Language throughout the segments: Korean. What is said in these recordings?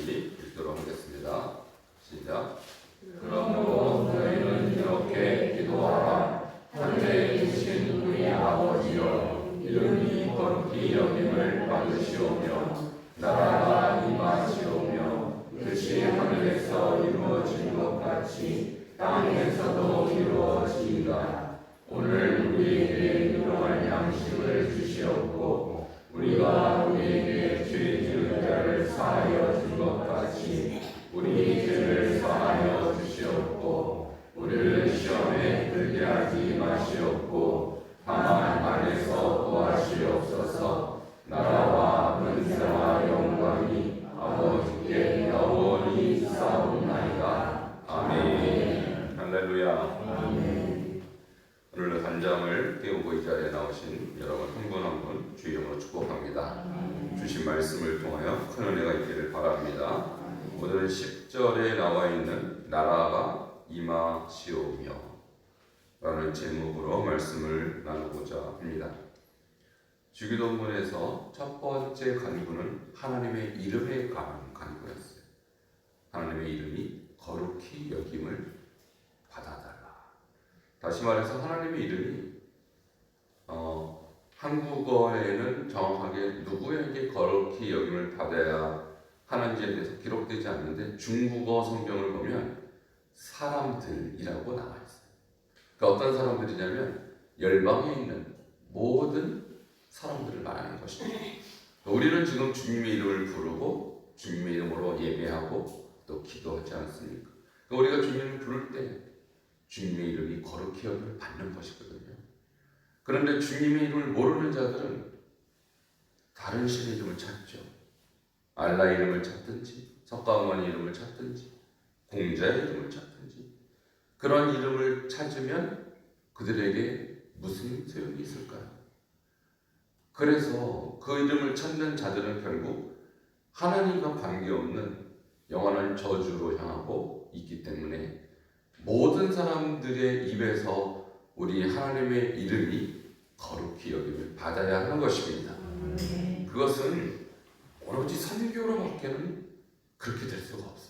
같이 읽 라는 제목으로 말씀을 나누고자 합니다. 주기도문에서 첫 번째 간구는 하나님의 이름에 관한 간구였어요. 하나님의 이름이 거룩히 여김을 받아달라. 다시 말해서 하나님의 이름이 어, 한국어에는 정확하게 누구에게 거룩히 여김을 받아야 하는지에 대해서 기록되지 않는데 중국어 성경을 보면 사람들이라고 나와 있어요. 그러니까 어떤 사람들이냐면 열방에 있는 모든 사람들을 말하는 것이죠. 우리는 지금 주님의 이름을 부르고 주님의 이름으로 예배하고 또 기도하지 않습니까? 그러니까 우리가 주님을 부를 때 주님의 이름이 거룩히 여김을 받는 것이거든요. 그런데 주님의 이름을 모르는 자들은 다른 신의 이름을 찾죠. 알라 이름을 찾든지 석가모니 이름을 찾든지 공자의 이름을 찾든지 그런 이름을 찾으면 그들에게 무슨 소용이 있을까요? 그래서 그 이름을 찾는 자들은 결국 하나님과 관계없는 영원한 저주로 향하고 있기 때문에 모든 사람들의 입에서 우리 하나님의 이름이 거룩히 여김을 받아야 하는 것입니다. 그것은 오로지 선교로밖에는 그렇게 될 수가 없어요.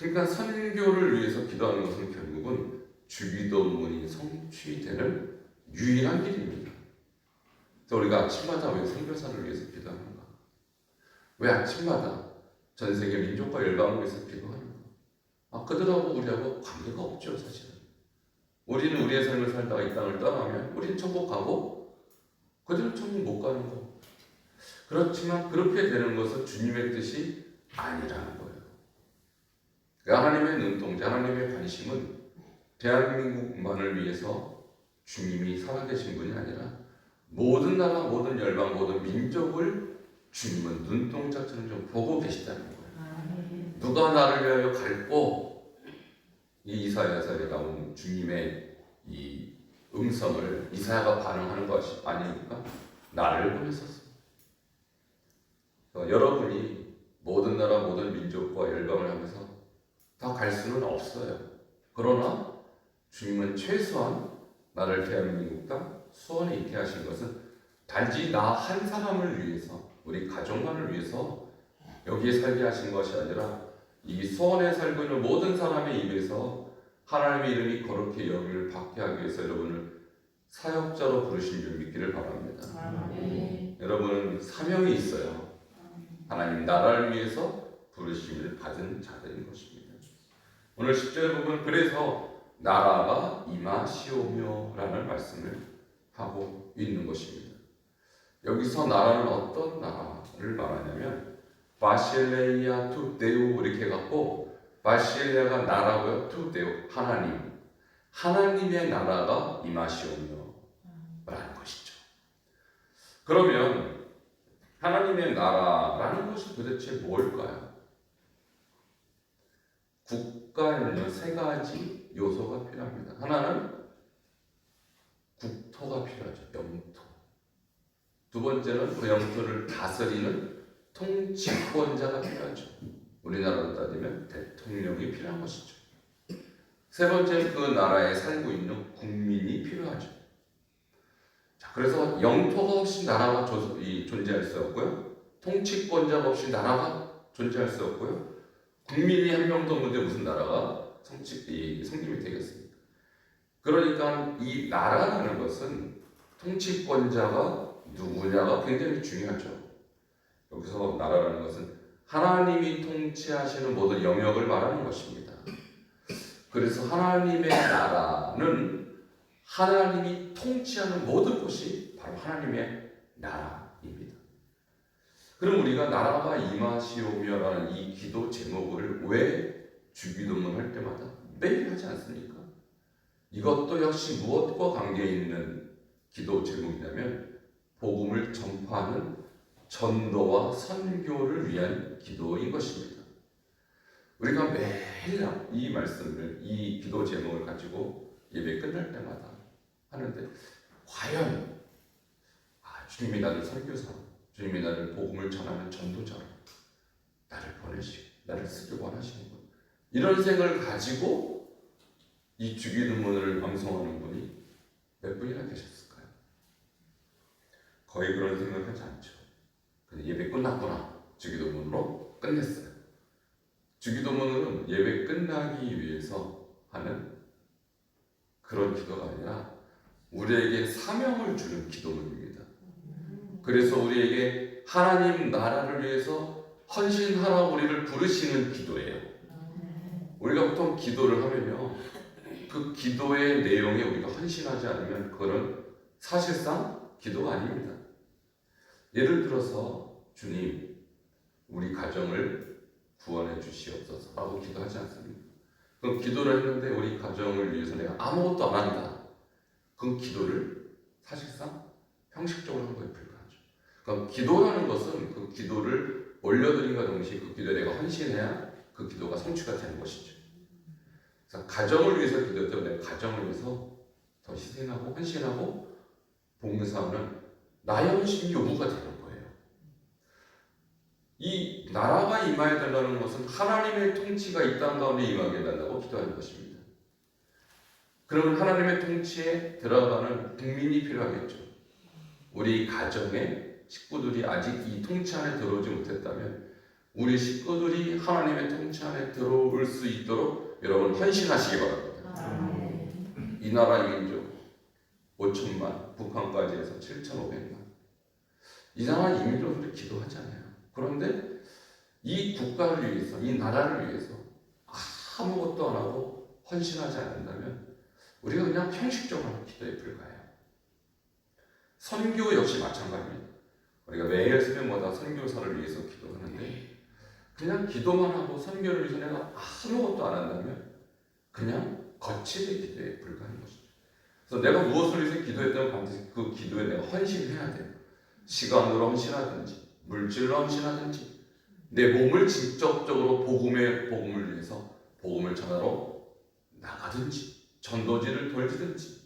그러니까 선교를 위해서 기도하는 것은 결국은 주기도문이 성취되는 유일한 길입니다. 그래서 우리가 아침마다 왜 선교사를 위해서 기도하는가? 왜 아침마다 전 세계 민족과 열방을 위해서 기도하는가? 아, 그들하고 우리하고 관계가 없죠, 사실은. 우리는 우리의 삶을 살다가 이 땅을 떠나면 우리는 천국 가고 그들은 천국 못 가는 거. 그렇지만 그렇게 되는 것은 주님의 뜻이 아니라는. 그러니까 하나님의 눈동자, 하나님의 관심은 대한민국만을 위해서 주님이 살아계신 분이 아니라 모든 나라, 모든 열방, 모든 민족을 주님은 눈동자처럼 좀 보고 계시다는 거예요. 누가 나를 위하여 갈고 이 이사야서에 나온 주님의 이 음성을 이사야가 반응하는 것이 아닙니까? 나를 보내셨어. 여러분이 모든 나라 모든 민족과 열방을 하면서 다갈 수는 없어요. 그러나 주님은 최소한 나를 대한민국 땅 수원에 있게 하신 것은 단지 나 한 사람을 위해서 우리 가족만을 위해서 여기에 살게 하신 것이 아니라 이 수원에 살고 있는 모든 사람의 입에서 하나님의 이름이 거룩히 여기를 받게 하기 위해서 여러분을 사역자로 부르신 줄 믿기를 바랍니다. 여러분은 사명이 있어요. 하나님 나라를 위해서 부르심을 받은 자들인 것입니다. 오늘 10절 부분 그래서 나라가 임하시오며 라는 말씀을 하고 있는 것입니다. 여기서 나라는 어떤 나라를 말하냐면 바실레이아 투 데우 이렇게 갖고 바실레아가 나라고요 투 데우 하나님 하나님의 나라가 임하시오며 라는 것이죠. 그러면 하나님의 나라라는 것이 도대체 뭘까요? 국 가에는요 세 가지 요소가 필요합니다. 하나는 국토가 필요하죠. 영토. 두 번째는 그 영토를 다스리는 통치권자가 필요하죠. 우리나라로 따지면 대통령이 필요한 것이죠. 세 번째는 그 나라에 살고 있는 국민이 필요하죠. 자, 그래서 영토가 없이 나라가 존재할 수 없고요. 통치권자가 없이 나라가 존재할 수 없고요. 국민이 한 명도 없는데 무슨 나라가 성취, 이 성립이 되겠습니까? 그러니까 이 나라라는 것은 통치권자가 누구냐가 굉장히 중요하죠. 여기서 나라라는 것은 하나님이 통치하시는 모든 영역을 말하는 것입니다. 그래서 하나님의 나라는 하나님이 통치하는 모든 것이 바로 하나님의 나라입니다. 그럼 우리가 나라가 임하시오며라는 이 기도 제목을 왜 주기도문 할 때마다 매일 하지 않습니까? 이것도 역시 무엇과 관계 있는 기도 제목이냐면 복음을 전파하는 전도와 선교를 위한 기도인 것입니다. 우리가 매일 이 말씀을 이 기도 제목을 가지고 예배 끝날 때마다 하는데 과연 아, 주님이 나를 선교사로 주님이 나를 복음을 전하는 전도자로 나를 보내시고 나를 쓰기 원하시는 분 이런 생각을 가지고 이 주기도문을 방송하는 분이 몇 분이나 계셨을까요? 거의 그런 생각하지 않죠. 예배 끝났구나 주기도문으로 끝냈어요. 주기도문은 예배 끝나기 위해서 하는 그런 기도가 아니라 우리에게 사명을 주는 기도문입니다. 그래서 우리에게 하나님 나라를 위해서 헌신하라 우리를 부르시는 기도예요. 우리가 보통 기도를 하면요. 그 기도의 내용에 우리가 헌신하지 않으면 그거는 사실상 기도가 아닙니다. 예를 들어서 주님, 우리 가정을 구원해 주시옵소서 라고 기도하지 않습니까? 그럼 기도를 했는데 우리 가정을 위해서 내가 아무것도 안 한다. 그럼 기도를 사실상 형식적으로 한 불과하죠. 그럼 기도라는 것은 그 기도를 올려드린과 동시에 그 기도에 내가 헌신해야 그 기도가 성취가 되는 것이죠. 그래서 가정을 위해서 기도할 때 내가 가정을 위해서 더 희생하고 헌신하고 봉사하는 나의 헌신 요구가 되는 거예요. 이 나라가 임하여 달라는 것은 하나님의 통치가 이 땅 가운데 임하게 해달라고 기도하는 것입니다. 그러면 하나님의 통치에 들어가는 국민이 필요하겠죠. 우리 가정의 식구들이 아직 이 통치 안에 들어오지 못했다면 우리 식구들이 하나님의 통치 안에 들어올 수 있도록 여러분 헌신하시기 바랍니다. 이 나라 민족 5천만, 북한까지 해서 7,500만. 이 나라 이민족들이 기도하잖아요. 그런데 이 국가를 위해서, 이 나라를 위해서 아무것도 안 하고 헌신하지 않는다면 우리가 그냥 형식적으로 기도에 불과해요. 선교 역시 마찬가지입니다. 우리가 매일 새벽마다 선교사를 위해서 기도하는데 그냥 기도만 하고 선교를 위해서 내가 아무것도 안 한다면 그냥 거칠의 기도에 불과한 것이죠. 그래서 내가 무엇을 위해서 기도했다면 반드시 그 기도에 내가 헌신해야 돼요. 시간으로 헌신하든지 물질로 헌신하든지 내 몸을 직접적으로 복음의 복음을 위해서 복음을 전하러 나가든지 전도지를 돌지든지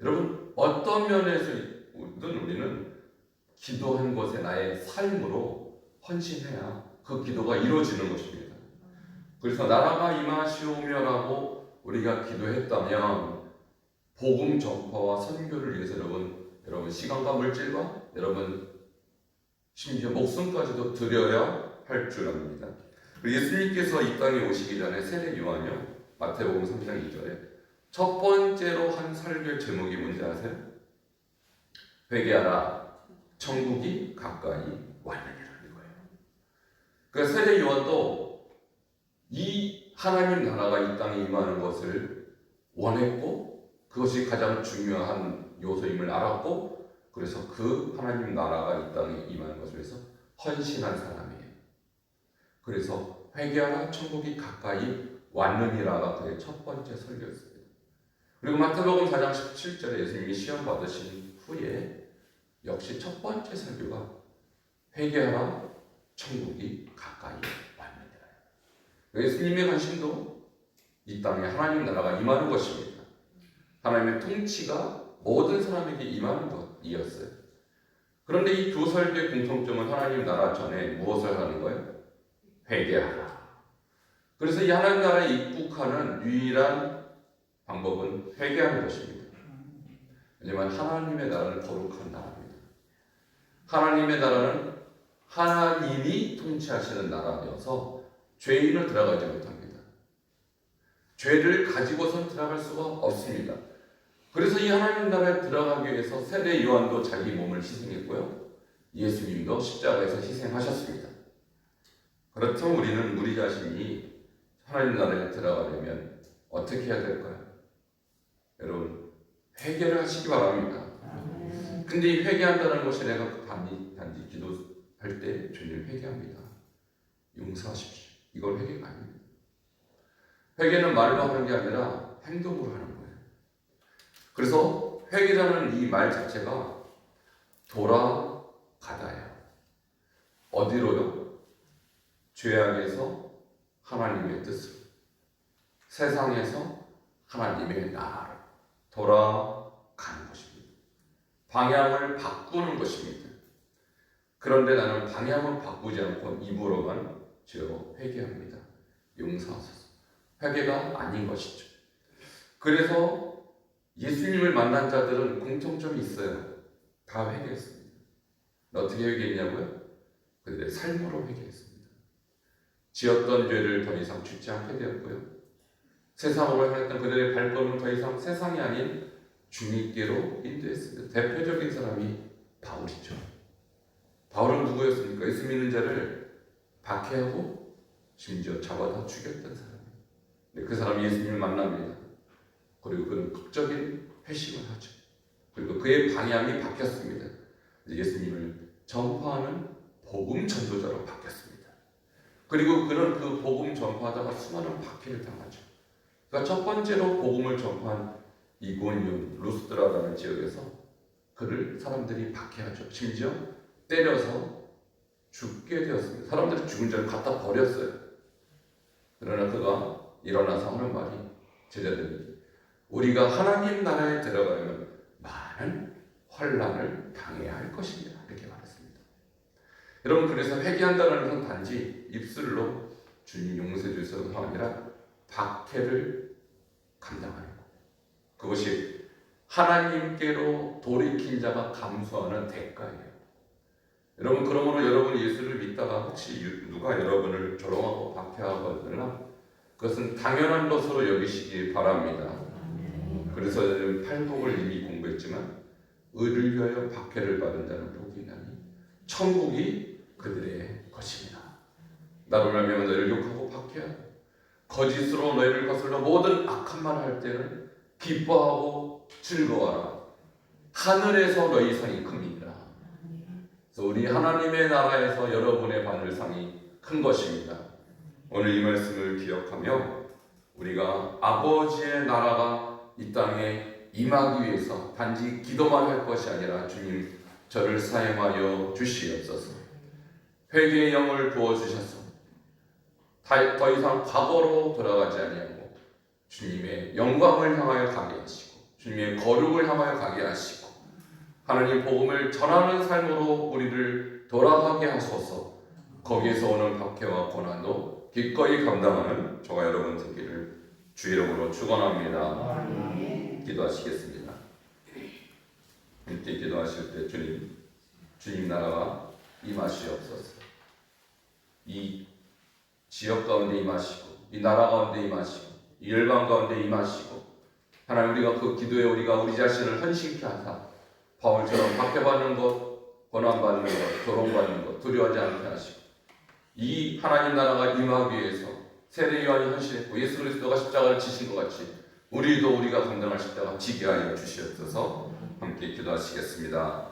여러분 어떤 면에서든 우리는 기도한 것에 나의 삶으로 헌신해야 그 기도가 이루어지는 것입니다. 그래서 나라가 임하시오며라고 우리가 기도했다면 복음 전파와 선교를 위해서 여러분 여러분 시간과 물질과 여러분 심지어 목숨까지도 드려야 할 줄 압니다. 예수님께서 이 땅에 오시기 전에 세례 요한이요 마태복음 3장 2절에 첫 번째로 한 설교 제목이 뭔지 아세요? 회개하라 천국이 가까이 왔느니라는 거예요. 그 세례 요한도 이 하나님 나라가 이 땅에 임하는 것을 원했고 그것이 가장 중요한 요소임을 알았고 그래서 그 하나님 나라가 이 땅에 임하는 것을 위해서 헌신한 사람이에요. 그래서 회개하라 천국이 가까이 왔느니라가 그의 첫 번째 설교였습니다. 그리고 마태복음 4장 17절에 예수님이 시험 받으신 후에 역시 첫 번째 설교가 회개하라 천국이 가까이 왔느니라. 예수님의 관심도 이 땅에 하나님 나라가 임하는 것입니다. 하나님의 통치가 모든 사람에게 임하는 것이었어요. 그런데 이 두 설교의 공통점은 하나님 나라 전에 무엇을 하는 거예요? 회개하라. 그래서 이 하나님 나라에 입국하는 유일한 방법은 회개하는 것입니다. 왜냐하면 하나님의 나라는 거룩한 나라입니다. 하나님의 나라는 하나님이 통치하시는 나라여서 죄인은 들어가지 못합니다. 죄를 가지고선 들어갈 수가 없습니다. 그래서 이 하나님 나라에 들어가기 위해서 세례 요한도 자기 몸을 희생했고요. 예수님도 십자가에서 희생하셨습니다. 그렇다면 우리는 우리 자신이 하나님 나라에 들어가려면 어떻게 해야 될까요? 여러분 회개를 하시기 바랍니다. 근데 이 회개한다는 것이 내가 단지, 단지 기도할 때 주님 회개합니다. 용서하십시오. 이건 회개가 아닙니다. 회개는 말로 하는 게 아니라 행동으로 하는 거예요. 그래서 회개라는 이 말 자체가 돌아가다예요. 어디로요? 죄악에서 하나님의 뜻으로, 세상에서 하나님의 나라로 돌아가는 것입니다. 방향을 바꾸는 것입니다. 그런데 나는 방향을 바꾸지 않고 입으로만 주여 회개합니다. 용서하소서. 회개가 아닌 것이죠. 그래서 예수님을 만난 자들은 공통점이 있어요. 다 회개했습니다. 어떻게 회개했냐고요? 그들의 삶으로 회개했습니다. 지었던 죄를 더 이상 짓지 않게 되었고요. 세상으로 향했던 그들의 발걸음은 더 이상 세상이 아닌 주님께로 인도했습니다. 대표적인 사람이 바울이죠. 바울은 누구였습니까? 예수 믿는 자를 박해하고 심지어 잡아다 죽였던. 근데 그 사람이 예수님을 만납니다. 그리고 그는 극적인 회심을 하죠. 그리고 그의 방향이 바뀌었습니다. 예수님을 전파하는 복음 전도자로 바뀌었습니다. 그리고 그는 그 복음 전파하다가 수많은 박해를 당하죠. 그러니까 첫 번째로 복음을 전파한 이곤윤 루스드라라는 지역에서 그를 사람들이 박해하죠. 심지어 때려서 죽게 되었습니다. 사람들이 죽은 자를 갖다 버렸어요. 그러나 그가 일어나서 하는 말이 제자들이 우리가 하나님 나라에 들어가려면 많은 환란을 당해야 할 것입니다. 이렇게 말했습니다. 여러분 그래서 회개한다는 것은 단지 입술로 주님 용서해 주셔서가 아니라 박해를 감당하는 것. 그것이 하나님께로 돌이킨 자가 감수하는 대가예요. 여러분 그러므로 여러분 예수를 믿다가 혹시 누가 여러분을 조롱하고 박해하거나 그것은 당연한 것으로 여기시기 바랍니다. 그래서 팔복을 이미 공부했지만 의를 위하여 박해를 받은 자는 복이 있나니 천국이 그들의 것입니다. 나로 말미암아 너희를 욕하고 박해하고 거짓으로 너희를 거슬러 모든 악한 말을 할 때는 기뻐하고 즐거워하라. 하늘에서 너희 상이 큽니다. 그래서 우리 하나님의 나라에서 여러분의 받을 상이 큰 것입니다. 오늘 이 말씀을 기억하며 우리가 아버지의 나라가 이 땅에 임하기 위해서 단지 기도만 할 것이 아니라 주님 저를 사용하여 주시옵소서. 회개의 영을 부어 주셔서 다- 더 이상 과거로 돌아가지 아니하고 주님의 영광을 향하여 가게 하시고 주님의 거룩을 향하여 가게 하시고 하나님 복음을 전하는 삶으로 우리를 돌아가게 하소서. 거기에서 오는 박해와 고난도 기꺼이 감당하는 저와 여러분 되기를 주 이름으로 축원합니다. 기도하시겠습니다. 함께 기도하실 때 주님, 주님 나라가 임하시옵소서. 이 지역 가운데 임하시고, 이 나라 가운데 임하시고, 이 열방 가운데 임하시고, 하나님 우리가 그 기도에 우리가 우리 자신을 헌신케 하사 박해받는 것, 고난받는 것, 조롱받는 것 두려워하지 않게 하시고 이 하나님 나라가 임하기 위해서 세례 요한이 헌신했고 예수 그리스도가 십자가를 지신 것 같이 우리도 우리가 감당할 십자가 지게 하여 주시옵소서 함께 기도하시겠습니다.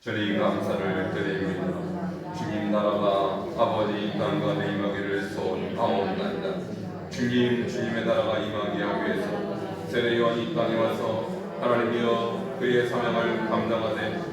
주님 감사를 드립니다. 주님 나라가 아버지 내 임하기를 소원하옵나이다. 주님 주님의 나라가 임하기 하기 위해서 세례 요한이 이 땅에 와서 하나님이여 그의 사명을 감당하되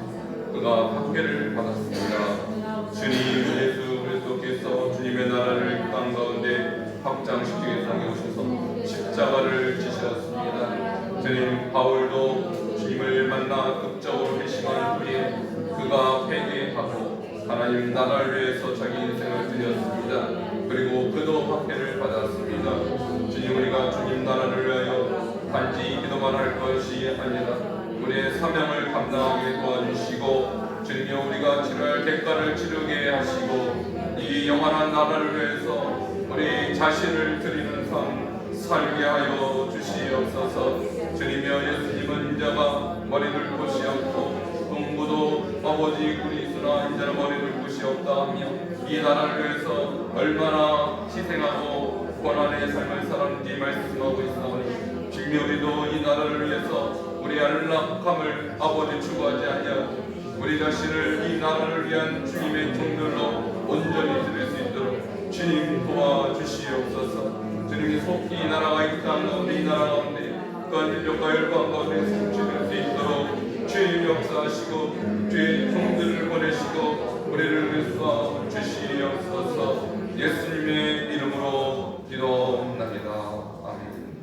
그가 박해를 받았습니다. 주님 예수 그리스도께서 주님의 나라를 땅 가운데 확장시키기 위해서 오셔서 십자가를 지셨습니다. 주님 바울도 주님을 만나 극적으로 회심한 후에 그가 회개하고 하나님 나라를 위해서 자기 인생을 드렸습니다. 그리고 그도 박해를 받았습니다. 주님 우리가 주님 나라를 위하여 단지 기도만 할 것이 아니라 우리의 사명을 감당하게 도와주시고 주님여 우리가 할 대가를 치르게 하시고 이 영원한 나라를 위해서 우리 자신을 드리는 삶 살게 하여 주시옵소서. 주님여 예수님은 인자가 머리 들 곳이 없고 농부도 아버지 그리스나 인자는 머리 들 곳이 없다 하며 이 나라를 위해서 얼마나 희생하고 고난의 삶을 살았는지 말씀하고 있사오니 주님 우리도 이 나라를 위해서 우리 안락함을 아버지 추구하지 아니하고 우리 자신을 이 나라를 위한 주님의 종들로 온전히 드릴 수 있도록 주님 도와주시옵소서. 주님이 속히 이 나라가 이땅 가운데 이 나라 가운데 또한 인력과 열방 가운데 성취될 수 있도록 주님 역사하시고 주의 종들을 보내시고 우리를 위해서 주시옵소서. 예수님의 이름으로 기도합니다. 아멘.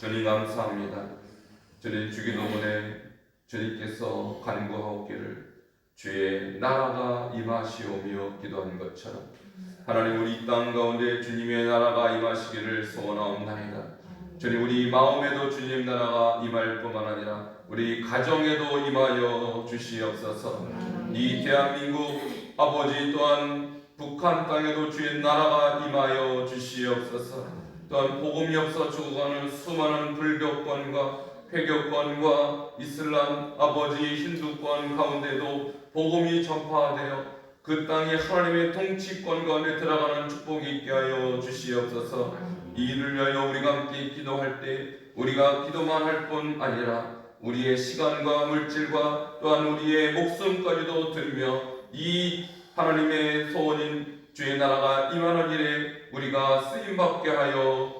주님 감사합니다 주님 주기도문에 주님께서 간구하옵기를 주의 나라가 임하시오며 기도한 것처럼 하나님 우리 이땅 가운데 주님의 나라가 임하시기를 소원하옵나이다. 주님 우리 마음에도 주님 나라가 임할 뿐만 아니라 우리 가정에도 임하여 주시옵소서. 이 대한민국 아버지 또한 북한 땅에도 주의 나라가 임하여 주시옵소서. 또한 복음이 없어 죽어가는 수많은 불교권과 회교권과 이슬람 아버지 힌두권 가운데도 복음이 전파되어 그 땅에 하나님의 통치권 가운데 들어가는 축복이 있게 하여 주시옵소서. 이 일을 위하여 우리가 함께 기도할 때 우리가 기도만 할 뿐 아니라 우리의 시간과 물질과 또한 우리의 목숨까지도 들며 이 하나님의 소원인 주의 나라가 임하는 일에 우리가 쓰임 받게 하여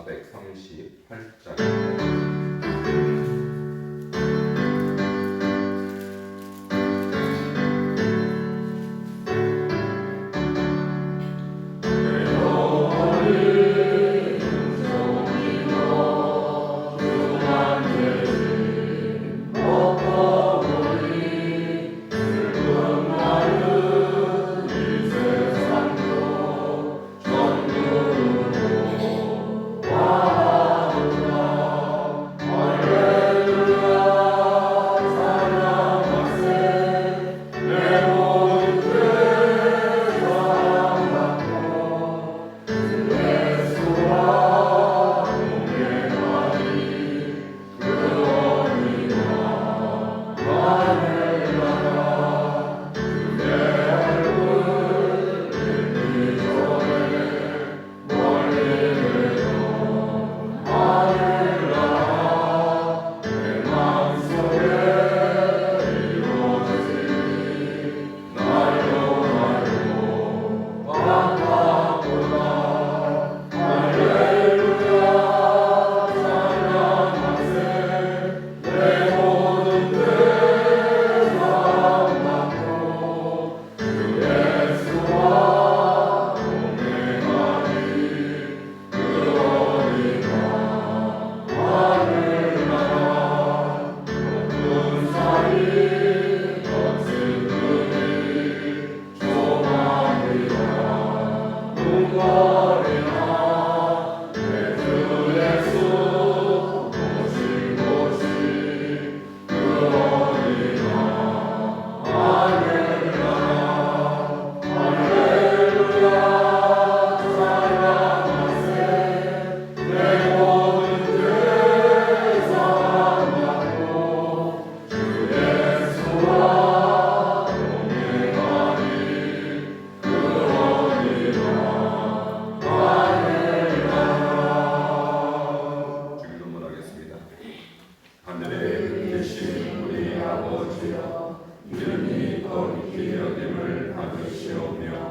(438장) 하늘에 아버지여 이름이 거룩히 여김을 받으시오며